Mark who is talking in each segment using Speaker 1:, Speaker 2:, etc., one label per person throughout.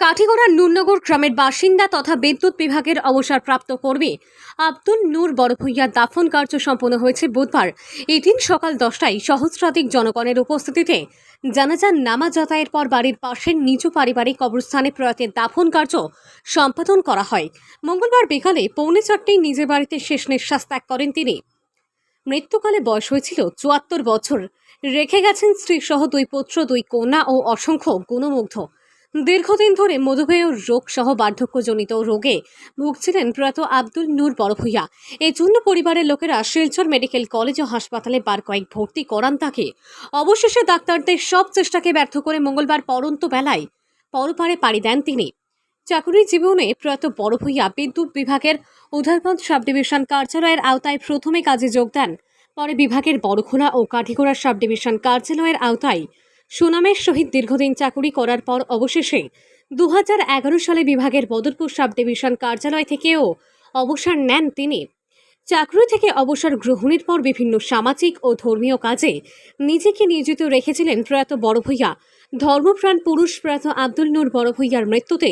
Speaker 1: কাঠিগড়ার নুরনগর গ্রামের বাসিন্দা তথা বিদ্যুৎ বিভাগের অবসরপ্রাপ্ত কর্মী আব্দুল নূর বড়ভূইয়ার দাফন কার্য সম্পন্ন হয়েছে বুধবার। এই দিন সকাল দশটায় সহস্রাধিক জনগণের উপস্থিতিতে জানাজার নামাজ যাতায়ের পর বাড়ির পাশের নিচু পারিবারিক কবরস্থানে প্রয়াতের দাফন কার্য সম্পাদন করা হয়। মঙ্গলবার বিকালে পৌনে চারটেই নিজের বাড়িতে শেষ নিঃশ্বাস ত্যাগ করেন তিনি। মৃত্যুকালে বয়স হয়েছিল চুয়াত্তর বছর। রেখে গেছেন স্ত্রীসহ দুই পুত্র, দুই কন্যা ও অসংখ্য গুণমুগ্ধ। দীর্ঘদিন ধরে মধুমেহ রোগ সহ বার্ধক্যজনিত রোগে ভুগছিলেন প্রয়াত আব্দুল নূর বড়ভূইয়া। এই জন্য পরিবারের লোকেরা শিলচর মেডিকেল কলেজ ও হাসপাতালে বার কয়েক ভর্তি করান তাকে। অবশেষে ডাক্তারদের সব চেষ্টাকে ব্যর্থ করে মঙ্গলবার পরন্ত বেলায় পরপারে পাড়ি দেন তিনি। চাকুরি জীবনে প্রয়াত বড়ভূইয়া বিদ্যুৎ বিভাগের উধারপন্থ সাব ডিভিশন কার্যালয়ের আওতায় প্রথমে কাজে যোগ দেন। পরে বিভাগের বড়খোলা ও কাঠিগোড়া সাব ডিভিশন কার্যালয়ের আওতায় সুনামের সহিত দীর্ঘদিন চাকুরি করার পর অবশেষে দু হাজার এগারো সালে বিভাগের বদরপুর সাব ডিভিশন কার্যালয় থেকেও অবসর নেন তিনি। চাকরি থেকে অবসর গ্রহণের পর বিভিন্ন সামাজিক ও ধর্মীয় কাজে নিজেকে নিয়োজিত রেখেছিলেন প্রয়াত বড়ভূইয়া। ধর্মপ্রাণ পুরুষ প্রয়াত আব্দুল নূর বড়ভূইয়ার মৃত্যুতে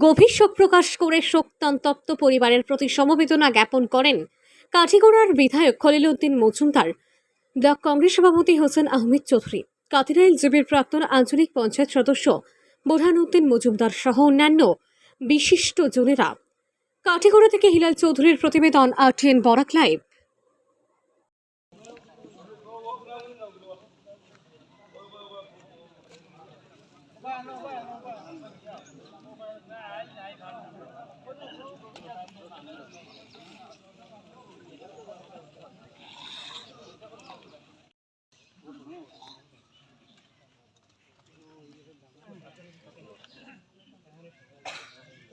Speaker 1: গভীর শোক প্রকাশ করে শোকতন্তপ্ত পরিবারের প্রতি সমবেদনা জ্ঞাপন করেন কাঠিগড়ার বিধায়ক খলিল উদ্দিন মজুমদার। ব্লক কংগ্রেস সভাপতি হোসেন আহমেদ চৌধুরী। কাতিরাইল জুবির প্রাক্তন আঞ্চলিক পঞ্চায়েত সদস্য বোরহানউদ্দিন মজুমদার সহ অন্যান্য বিশিষ্ট জনেরা। কাঠিগড়া থেকে হিলাল চৌধুরীর প্রতিবেদন আরটিএন বরাক লাইভ।